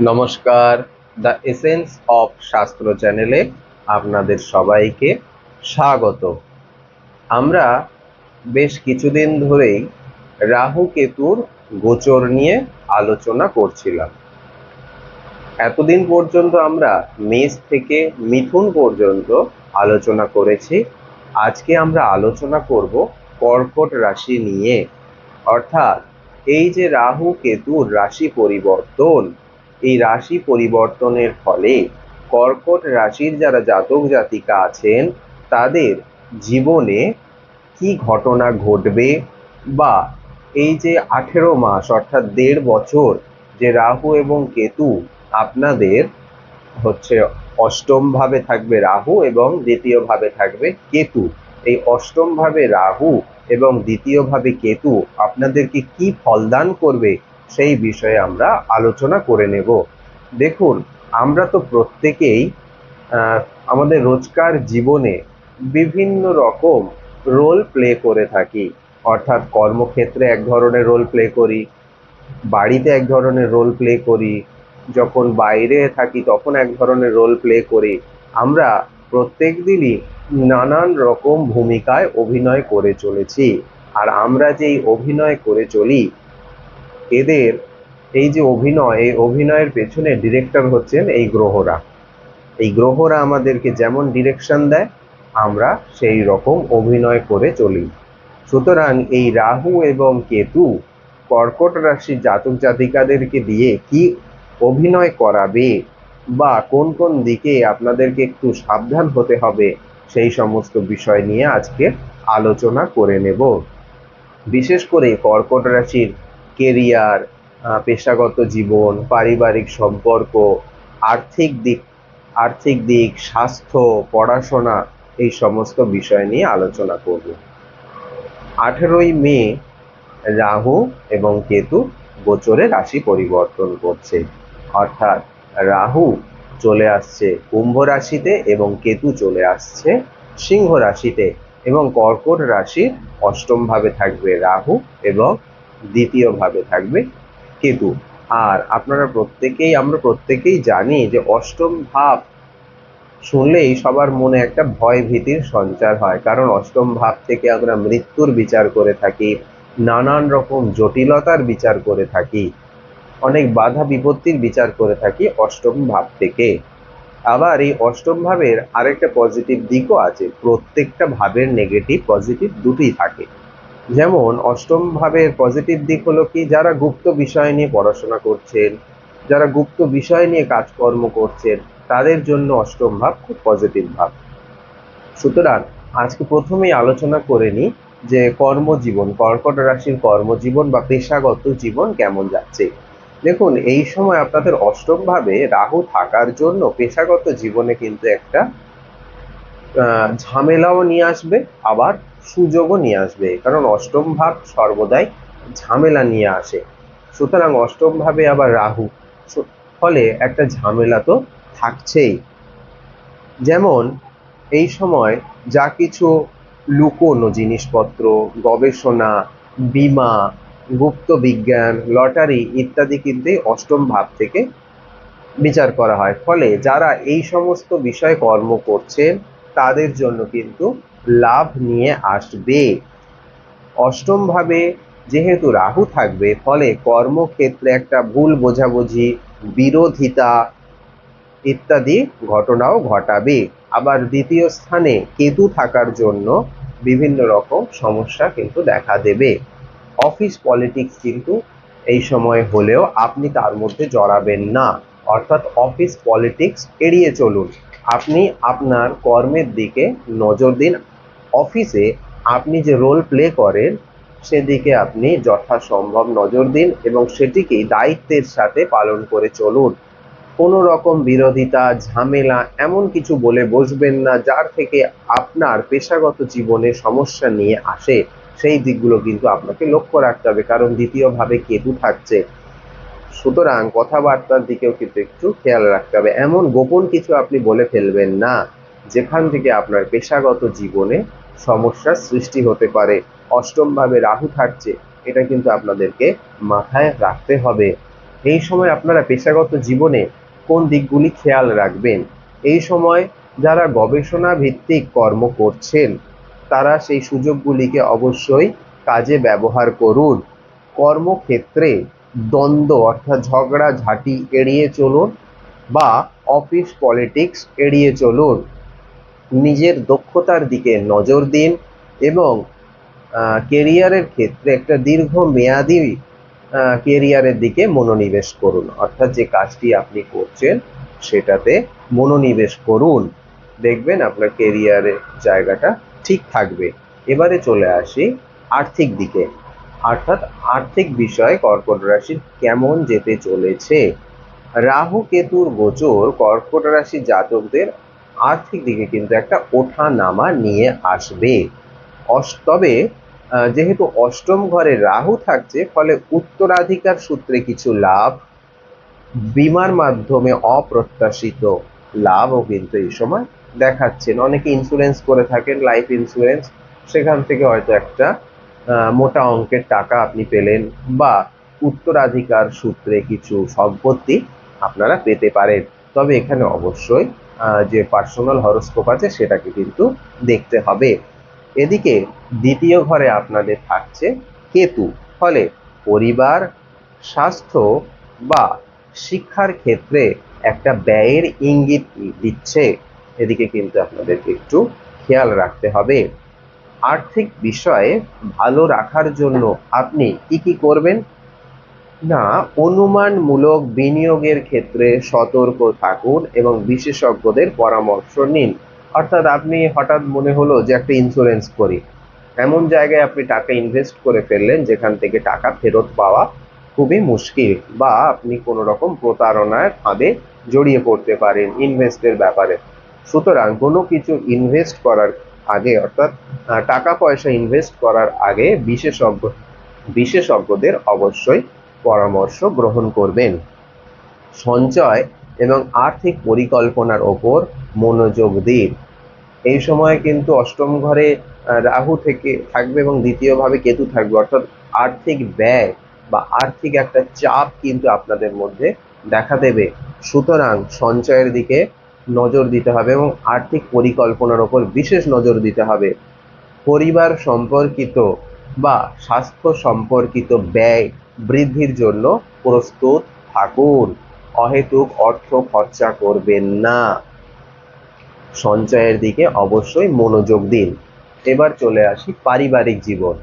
নমস্কার, the essence of শাস্ত্র চ্যানেলে আপনাদের সবাইকে স্বাগত। আমরা বেশ কিছুদিন ধরেই রাহু কেতুর গোচর নিয়ে আলোচনা করছিলাম। এতদিন পর্যন্ত আমরা মেষ থেকে মিথুন পর্যন্ত আলোচনা করেছি। আজকে আমরা আলোচনা করব কর্কট রাশি নিয়ে। অর্থাৎ এই যে রাহু কেতুর রাশি পরিবর্তন এই রাশি পরিবর্তনের ফলে কর্কট রাশির যারা জাতক জাতিকা আছেন, তাদের জীবনে কি ঘটনা ঘটবে বা এই যে আঠেরো মাস অর্থাৎ দেড় বছর যে রাহু এবং কেতু আপনাদের হচ্ছে অষ্টম ভাবে থাকবে রাহু এবং দ্বিতীয় ভাবে থাকবে কেতু। এই অষ্টম ভাবে রাহু এবং দ্বিতীয় ভাবে কেতু আপনাদেরকে কি ফলদান করবে সেই বিষয়ে আমরা আলোচনা করে নেব। দেখুন, আমরা তো প্রত্যেকেই আমাদের রোজকার জীবনে বিভিন্ন রকম রোল প্লে করে থাকি। অর্থাৎ কর্মক্ষেত্রে এক ধরনের রোল প্লে করি, বাড়িতে এক ধরনের রোল প্লে করি, যখন বাইরে থাকি তখন এক ধরনের রোল প্লে করি। আমরা প্রত্যেক দিনই নানান রকম ভূমিকায় অভিনয় করে চলেছি। আর আমরা যেই অভিনয় করে চলি এদের এই যে অভিনয়, এই অভিনয়ের পেছনে ডিরেক্টর হচ্ছেন এই গ্রহরা। এই গ্রহরা আমাদেরকে যেমন ডিরেকশন দেয়, আমরা সেই রকম অভিনয় করে চলি। সুতরাং এই রাহু এবং কেতু কর্কট রাশির জাতক জাতিকাদেরকে দিয়ে কি অভিনয় করাবে বা কোন কোন দিকে আপনাদেরকে একটু সাবধান হতে হবে, সেই সমস্ত বিষয় নিয়ে আজকে আলোচনা করে নেব। বিশেষ করে কর্কট রাশির কেরিয়ার পেশাগত জীবন, পারিবারিক সম্পর্ক, আর্থিক দিক আর্থিক দিক, স্বাস্থ্য, পড়াশোনা, এই সমস্ত বিষয় নিয়ে আলোচনা করব। আঠেরোই মে রাহু এবং কেতু গোচরে রাশি পরিবর্তন করছে। অর্থাৎ রাহু চলে আসছে কুম্ভ রাশিতে এবং কেতু চলে আসছে সিংহ রাশিতে এবং কর্কট রাশির অষ্টম ভাবে থাকবে রাহু এবং দ্বিতীয় ভাবে থাকবে কেতু। আর আপনারা প্রত্যেকেই, আমরা প্রত্যেকেই জানি যে অষ্টম ভাব শুনলেই সবার মনে একটা ভয় ভীতির সঞ্চার হয়। কারণ অষ্টম ভাব থেকে আমরা মৃত্যুর বিচার করে থাকি, নানান রকম জটিলতার বিচার করে থাকি, অনেক বাধা বিপত্তির বিচার করে থাকি অষ্টম ভাব থেকে। আবার এই অষ্টম ভাবের আরেকটা পজিটিভ দিকও আছে, প্রত্যেকটা ভাবের নেগেটিভ পজিটিভ দুটোই থাকে। যেমন, অষ্টম ভাবের পজিটিভ দিক হলো কি, যারা গুপ্ত বিষয় নিয়ে পড়াশোনা করছেন, যারা গুপ্ত বিষয় নিয়ে কাজকর্ম করছেন, তাদের জন্য অষ্টম ভাব খুব পজিটিভ ভাব। সুতরাং, আজকে প্রথমেই আলোচনা করে নিই যে কর্মজীবন, কর্কট রাশির কর্মজীবন বা পেশাগত জীবন কেমন যাচ্ছে। দেখুন, এই সময় আপনাদের অষ্টম ভাবে রাহু থাকার জন্য পেশাগত জীবনে কিন্তু একটা ঝামেলাও নিয়ে আসবে, আবার সুযোগও নিয়ে আসবে, কারণ অষ্টম ভাব সর্বদাই ঝামেলা নিয়ে আসে। সুতরাং অষ্টম ভাবে আবার রাহু, ফলে একটা ঝামেলা তো থাকছেই। যেমন, এই সময় যা কিছু লুকোনো জিনিসপত্র, গবেষণা, বীমা, গুপ্ত বিজ্ঞান, লটারি ইত্যাদি কিন্তু অষ্টম ভাব থেকে বিচার করা হয়। ফলে যারা এই সমস্ত বিষয়ে কর্ম করছেন, তাদের জন্য কিন্তু লাভ নিয়ে আসবে। অষ্টম ভাবে যেহেতু রাহু থাকবে, ফলে কর্মক্ষেত্রে একটা ভুল বোঝাবুঝি, বিরোধিতা ইত্যাদি ঘটনাও ঘটাবে। আবার দ্বিতীয় স্থানে কেতু থাকার জন্য বিভিন্ন রকম সমস্যা কিন্তু দেখা দেবে। অফিস পলিটিক্স কিন্তু এই সময় হলেও আপনি তার মধ্যে জড়াবেন না। অর্থাৎ অফিস পলিটিক্স এড়িয়ে চলুন। আপনি আপনার কর্মের দিকে নজর দিন। অফিসে আপনি যে রোল প্লে করেন, সেদিকে আপনি যথাসম্ভব নজর দিন এবং সেটিকেই দায়িত্বের সাথে পালন করে চলুন। কোনো রকম বিরোধিতা, ঝামেলা, এমন কিছু বলে বসবেন না যার থেকে আপনার পেশাগত জীবনে সমস্যা নিয়ে আসে। সেই দিকগুলো কিন্তু আপনাকে লক্ষ্য রাখতে হবে, কারণ দ্বিতীয়ভাবে কেতু থাকছে। সুতরাং কথাবার্তার দিকেও কিন্তু একটু খেয়াল রাখতে হবে। এমন গোপন কিছু আপনি বলে ফেলবেন না, যেখান থেকে আপনার পেশাগত জীবনে সমস্যার সৃষ্টি হতে পারে। অষ্টমভাবে রাহু থাকছে, এটা কিন্তু আপনাদেরকে মাথায় রাখতে হবে। এই সময় আপনারা পেশাগত জীবনে কোন দিকগুলি খেয়াল রাখবেন? এই সময় যারা গবেষণা ভিত্তিক কর্ম করছেন, তারা সেই সুযোগগুলিকে অবশ্যই কাজে ব্যবহার করুন। কর্মক্ষেত্রে দ্বন্দ্ব অর্থাৎ ঝগড়া, ঝাঁটি এড়িয়ে চলুন বা অফিস পলিটিক্স এড়িয়ে চলুন। নিজের দক্ষতার দিকে নজর দিন এবং কেরিয়ারের ক্ষেত্রে একটা দীর্ঘ মেয়াদি কেরিয়ারের দিকে মনোনিবেশ করুন। অর্থাৎ যে কাজটি আপনি করছেন সেটাতে মনোনিবেশ করুন। দেখবেন আপনার কেরিয়ারের জায়গাটা ঠিক থাকবে। এবারে চলে আসি আর্থিক দিকে। অর্থাৎ আর্থিক বিষয়ে কর্কট রাশির কেমন যেতে চলেছে? রাহু কেতুর গোচর কর্কট রাশি জাতকদের আর্থিক দিকে কিন্তু একটা ওঠা নামা নিয়ে আসবে। অস- তবে যেহেতু অষ্টম ঘরে রাহু থাকছে, ফলে উত্তরাধিকার সূত্রে কিছু লাভ, বিমার মাধ্যমে অপ্রত্যাশিত লাভও কিন্তু এই সময় দেখাচ্ছেন। অনেকে ইন্স্যুরেন্স করে থাকেন লাইফ ইন্স্যুরেন্স সেখান থেকে হয়তো একটা মোটা অঙ্কের টাকা আপনি পেলেন বা উত্তরাধিকার সূত্রে কিছু সম্পত্তি আপনারা পেতে পারেন। তবে এখানে অবশ্যই যে পার্সোনাল হরস্কোপ আছে, সেটাকে কিন্তু দেখতে হবে। এদিকে দ্বিতীয় ঘরে আপনাদের থাকছে কেতু। ফলে পরিবার, স্বাস্থ্য বা শিক্ষার ক্ষেত্রে একটা ব্যয়ের ইঙ্গিত দিচ্ছে। এদিকে কিন্তু আপনাদেরকে একটু খেয়াল রাখতে হবে। আর্থিক বিষয়ে ভালো রাখার জন্য আপনি কি কি করবেন? না, অনুমানমূলক বিনিয়োগের ক্ষেত্রে সতর্ক থাকুন এবং বিশেষজ্ঞদের পরামর্শ নিন। অর্থাৎ আপনি হঠাৎ মনে হলো যে একটা ইন্স্যুরেন্স করি। এমন জায়গায় আপনি টাকা ইনভেস্ট করে ফেললেন যেখান থেকে টাকা ফেরত পাওয়া খুবই মুশকিল বা আপনি কোনো রকম প্রতারণার ফাঁদে জড়িয়ে পড়তে পারেন ইনভেস্টের ব্যাপারে। সুতরাং কোনো কিছু ইনভেস্ট করার আগে অর্থাৎ টাকা পয়সা ইনভেস্ট করার আগে বিশেষজ্ঞ, বিশেষজ্ঞদের অবশ্যই পরামর্শ গ্রহণ করবেন। সঞ্চয় এবং আর্থিক পরিকল্পনার ওপর মনোযোগ দিন। এই সময় কিন্তু অষ্টম ঘরে রাহু থেকে থাকবে এবং দ্বিতীয়ভাবে কেতু থাকবে। অর্থাৎ আর্থিক ব্যয় বা আর্থিক একটা চাপ কিন্তু আপনাদের মধ্যে দেখা দেবে। সুতরাং সঞ্চয়ের দিকে নজর দিতে হবে এবং আর্থিক পরিকল্পনার ওপর বিশেষ নজর দিতে হবে। পরিবার সম্পর্কিত বা স্বাস্থ্য সম্পর্কিত ব্যয় বৃদ্ধির জন্য প্রস্তুত থাকুন। অহেতুক অর্থ খরচা করবেন না। সঞ্চয়ের দিকে অবশ্যই মনোযোগ দিন। এবার চলে আসি পারিবারিক জীবন।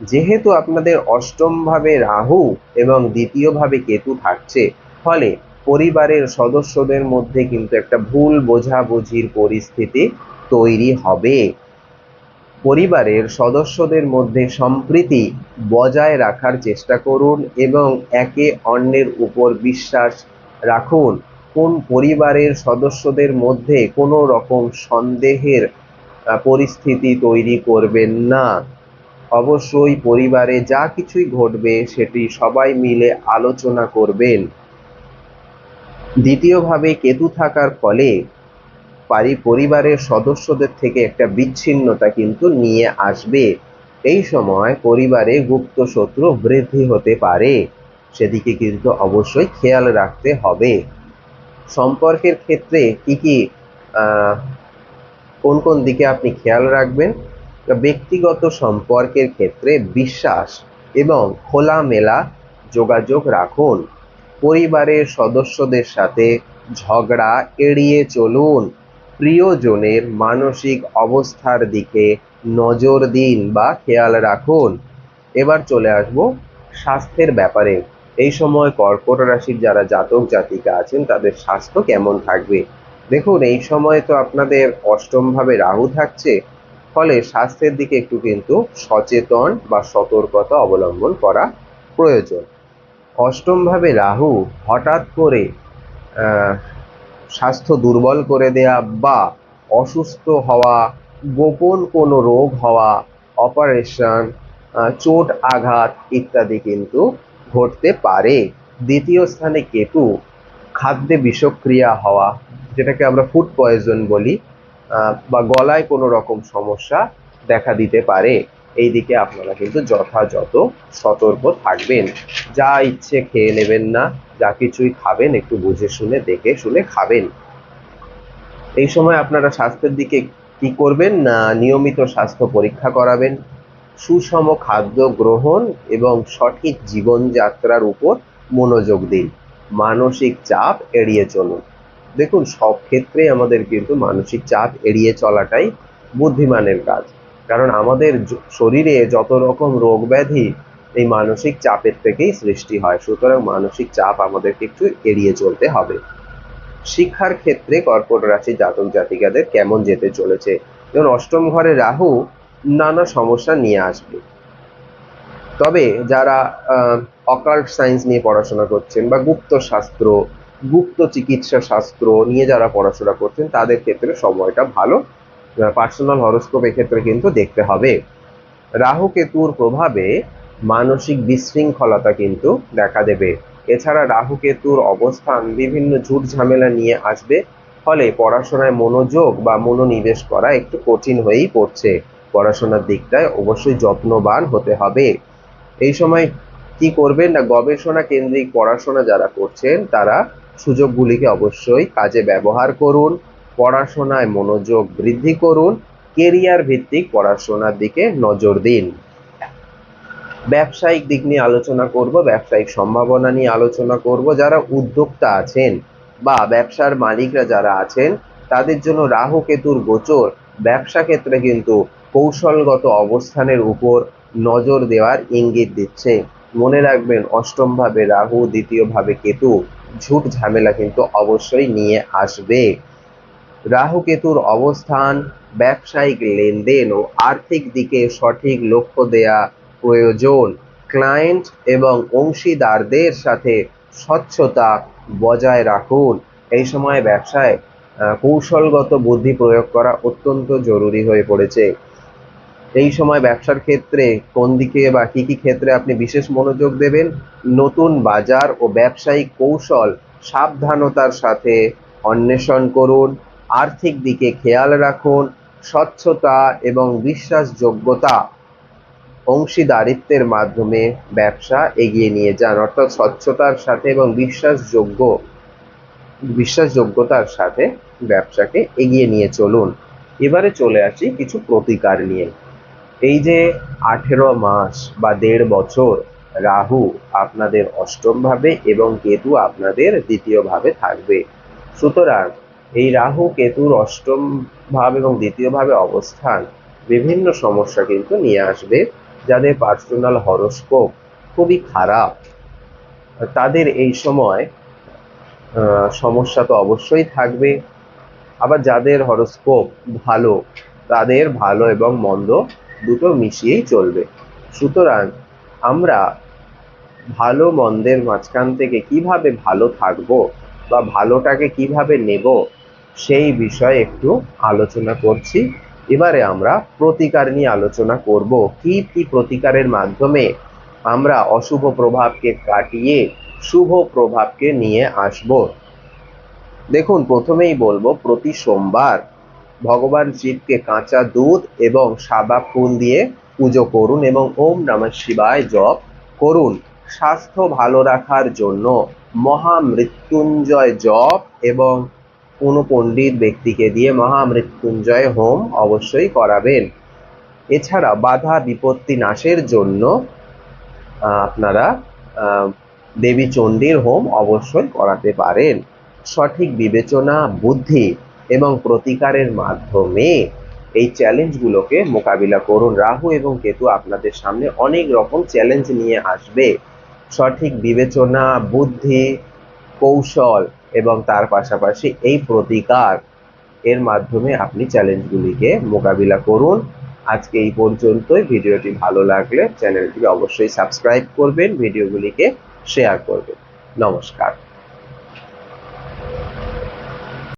যেহেতু আপনাদের অষ্টম ভাবে রাহু এবং দ্বিতীয় ভাবে কেতু থাকছে, ফলে পরিবারের সদস্যদের মধ্যে কিন্তু একটা ভুল বোঝাবুঝির পরিস্থিতি তৈরি হবে। পরিবারের সদস্যদের মধ্যে সম্প্রীতি বজায় রাখার চেষ্টা করুন এবং একে অন্যের উপর বিশ্বাস রাখুন। কোন পরিবারের সদস্যদের মধ্যে কোনো রকম সন্দেহের পরিস্থিতি তৈরি করবেন না। অবশ্যই পরিবারে যা কিছুই ঘটবে সেটি সবাই মিলে আলোচনা করবেন। দ্বিতীয়ভাবে কেতু থাকার ফলে পারি পরিবারের সদস্যদের থেকে একটা বিচ্ছিন্নতা কিন্তু নিয়ে আসবে। এই সময় পরিবারে গুপ্ত শত্রু বৃদ্ধি হতে পারে। সেদিকে কিন্তু অবশ্যই খেয়াল রাখতে হবে। সম্পর্কের ক্ষেত্রে কি কি কোন কোন দিকে আপনি খেয়াল রাখবেন? ব্যক্তিগত সম্পর্কের ক্ষেত্রে বিশ্বাস এবং খোলামেলা যোগাযোগ রাখুন। পরিবারের সদস্যদের সাথে ঝগড়া এড়িয়ে চলুন। প্রিয়জনের মানসিক অবস্থার দিকে নজর দিন বা খেয়াল রাখুন। এবার চলে আসব স্বাস্থ্যের ব্যাপারে। এই সময় কর্কট রাশির যারা জাতক, জাতিকা আছেন, তাদের স্বাস্থ্য কেমন থাকবে? দেখুন, এই সময় তো আপনাদের অষ্টম ভাবে রাহু থাকছে, ফলে স্বাস্থ্যের দিকে একটু কিন্তু সচেতন বা সতর্কতা অবলম্বন করা প্রয়োজন। অষ্টম ভাবে রাহু হঠাৎ করে স্বাস্থ্য দুর্বল করে দেয়া বা অসুস্থ হওয়া, গোপন কোনো রোগ হওয়া, অপারেশন চোট, আঘাত ইত্যাদি কিন্তু ঘটতে পারে। দ্বিতীয় স্থানে কেতু, খাদ্যে বিষক্রিয়া হওয়া, যেটাকে আমরা ফুড পয়জন বলি বা গলায় কোনো রকম সমস্যা দেখা দিতে পারে। এই দিকে আপনারা কিন্তু যথাযথ সতর্ক থাকবেন। যা ইচ্ছে খেয়ে নেবেন না, যা কিছুই খাবেন, একটু বুঝে শুনে, দেখে শুনে খাবেন। এই সময় আপনারা স্বাস্থ্যের দিকে কি করবেন না নিয়মিত স্বাস্থ্য পরীক্ষা করাবেন? সুষম খাদ্য গ্রহণ এবং সঠিক জীবনযাত্রার উপর মনোযোগ দিন। মানসিক চাপ এড়িয়ে চলুন। দেখুন, সব ক্ষেত্রে আমাদের কিন্তু মানসিক চাপ এড়িয়ে চলাটাই বুদ্ধিমানের কাজ। কারণ আমাদের শরীরে যত রকম রোগ ব্যাধি, এই মানসিক চাপের থেকেই সৃষ্টি হয়। সুতরাং মানসিক চাপ আমাদেরকে একটু এড়িয়ে চলতে হবে। শিক্ষার ক্ষেত্রে কর্কট রাশি জাতক জাতিকাদের কেমন যেতে চলেছে? যেমন অষ্টম ঘরে রাহু নানা সমস্যা নিয়ে আসবে। তবে যারা অকাল্ট সায়েন্স নিয়ে পড়াশোনা করছেন বা গুপ্ত শাস্ত্র, গুপ্ত চিকিৎসা শাস্ত্র নিয়ে যারা পড়াশোনা করছেন, তাদের ক্ষেত্রে সময়টা ভালো। পার্সোনাল হরস্কোপ এক্ষেত্রে কিন্তু দেখতে হবে। রাহু কেতুর প্রভাবে মানসিক বিশৃঙ্খলতা কিন্তু দেখা দেবে। এছাড়া রাহু কেতুর অবস্থান বিভিন্ন ঝুট ঝামেলা নিয়ে আসবে, ফলে পড়াশোনায় মনোযোগ বা মনোনিবেশ করা একটু কঠিন হয়েই পড়ছে। পড়াশোনার দিকটায় অবশ্যই যত্নবান হতে হবে। এই সময় কি করবেন না, গবেষণা কেন্দ্রিক পড়াশোনা যারা করছেন, তারা সুযোগগুলিকে অবশ্যই কাজে ব্যবহার করুন। পড়াশোনায় মনোযোগ বৃদ্ধি করুন কেরিয়ার ভিত্তিক পড়াশোনার দিকে নজর দিন। ব্যবসায়িক দিক নিয়ে আলোচনা করব, ব্যবসায়িক সম্ভাবনা নিয়ে আলোচনা করব। যারা উদ্যোক্তা আছেন বা ব্যবসার মালিকরা যারা আছেন, তাদের জন্য রাহু কেতুর গোচর। ব্যবসা ক্ষেত্রে কিন্তু কৌশলগত অবস্থানের উপর নজর দেওয়ার ইঙ্গিত দিচ্ছে। মনে রাখবেন, অষ্টম ভাবে রাহু, দ্বিতীয় ভাবে কেতু। ঝুট ঝামেলা কিন্তু অবশ্যই নিয়ে আসবে। রাহু কেতুর অবস্থান, ব্যবসায়িক লেনদেন ও আর্থিক দিকে সঠিক লক্ষ্য দেয়া প্রয়োজন। ক্লায়েন্ট এবং অংশীদারদের সাথে স্বচ্ছতা বজায় রাখুন। এই সময় ব্যবসায় কৌশলগত বুদ্ধি প্রয়োগ করা অত্যন্ত জরুরি হয়ে পড়েছে। এই সময় ব্যবসার ক্ষেত্রে কোন দিকে বা কি কি ক্ষেত্রে আপনি বিশেষ মনোযোগ দেবেন? নতুন বাজার ও ব্যবসায়িক কৌশল সাবধানতার সাথে অন্বেষণ করুন। আর্থিক দিকে খেয়াল রাখুন, স্বচ্ছতা এবং বিশ্বাসযোগ্যতা অংশীদারিত্বের মাধ্যমে ব্যবসা এগিয়ে নিয়ে যান। অর্থাৎ স্বচ্ছতার সাথে এবং বিশ্বাসযোগ্য, বিশ্বাসযোগ্যতার সাথে ব্যবসাকে এগিয়ে নিয়ে চলুন। এবারে চলে আসি কিছু প্রতিকার নিয়ে। এই যে আঠেরো মাস বা দেড় বছর রাহু আপনাদের অষ্টম ভাবে এবং কেতু আপনাদের দ্বিতীয় ভাবে থাকবে। সুতরাং এই রাহু কেতুর অষ্টম ভাব এবং দ্বিতীয় ভাবে অবস্থান। বিভিন্ন সমস্যা কিন্তু নিয়ে আসবে, যাদের পার্সোনাল হরস্কোপ খুবই খারাপ। তাদের এই সময় সমস্যা তো অবশ্যই থাকবে। আবার যাদের হরস্কোপ ভালো, তাদের ভালো এবং মন্দ দুটো মিশিয়েই চলবে। সুতরাং আমরা ভালো মন্দের মাঝখান থেকে কীভাবে ভালো থাকব বা ভালোটাকে কীভাবে নেব সেই বিষয়ে একটু আলোচনা করছি। এবারে আমরা প্রতিকার নিয়ে আলোচনা করব। কি কি প্রতিকারের মাধ্যমে আমরা অশুভ প্রভাবকে কাটিয়ে শুভ প্রভাবকে নিয়ে আসব? দেখুন, প্রথমেই বলব, প্রতি সোমবার ভগবান শিবকে কাঁচা দুধ এবং সাদা ফুল দিয়ে পুজো করুন এবং ওম নমঃ শিবায় জপ করুন। স্বাস্থ্য ভালো রাখার জন্য মহামৃত্যুঞ্জয় জপ এবং কোনো পণ্ডিত ব্যক্তিকে দিয়ে মহামৃত্যুঞ্জয় হোম অবশ্যই করাবেন। এছাড়া বাধা বিপত্তি নাশের জন্য আপনারা দেবী চণ্ডীর হোম অবশ্যই করাতে পারেন। সঠিক বিবেচনা, বুদ্ধি এবং প্রতিকারের মাধ্যমে এই চ্যালেঞ্জগুলোকে মোকাবিলা করুন। রাহু এবং কেতু আপনাদের সামনে অনেক রকম চ্যালেঞ্জ নিয়ে আসবে। সঠিক বিবেচনা, বুদ্ধি, কৌশল এবং তার পাশাপাশি এই প্রতিকার এর মাধ্যমে আপনি চ্যালেঞ্জগুলিকে মোকাবিলা করুন। আজকে এই পর্যন্তই। ভিডিওটি ভালো লাগলে চ্যানেলটি অবশ্যই সাবস্ক্রাইব করবেন, ভিডিওগুলিকে শেয়ার করবেন। নমস্কার।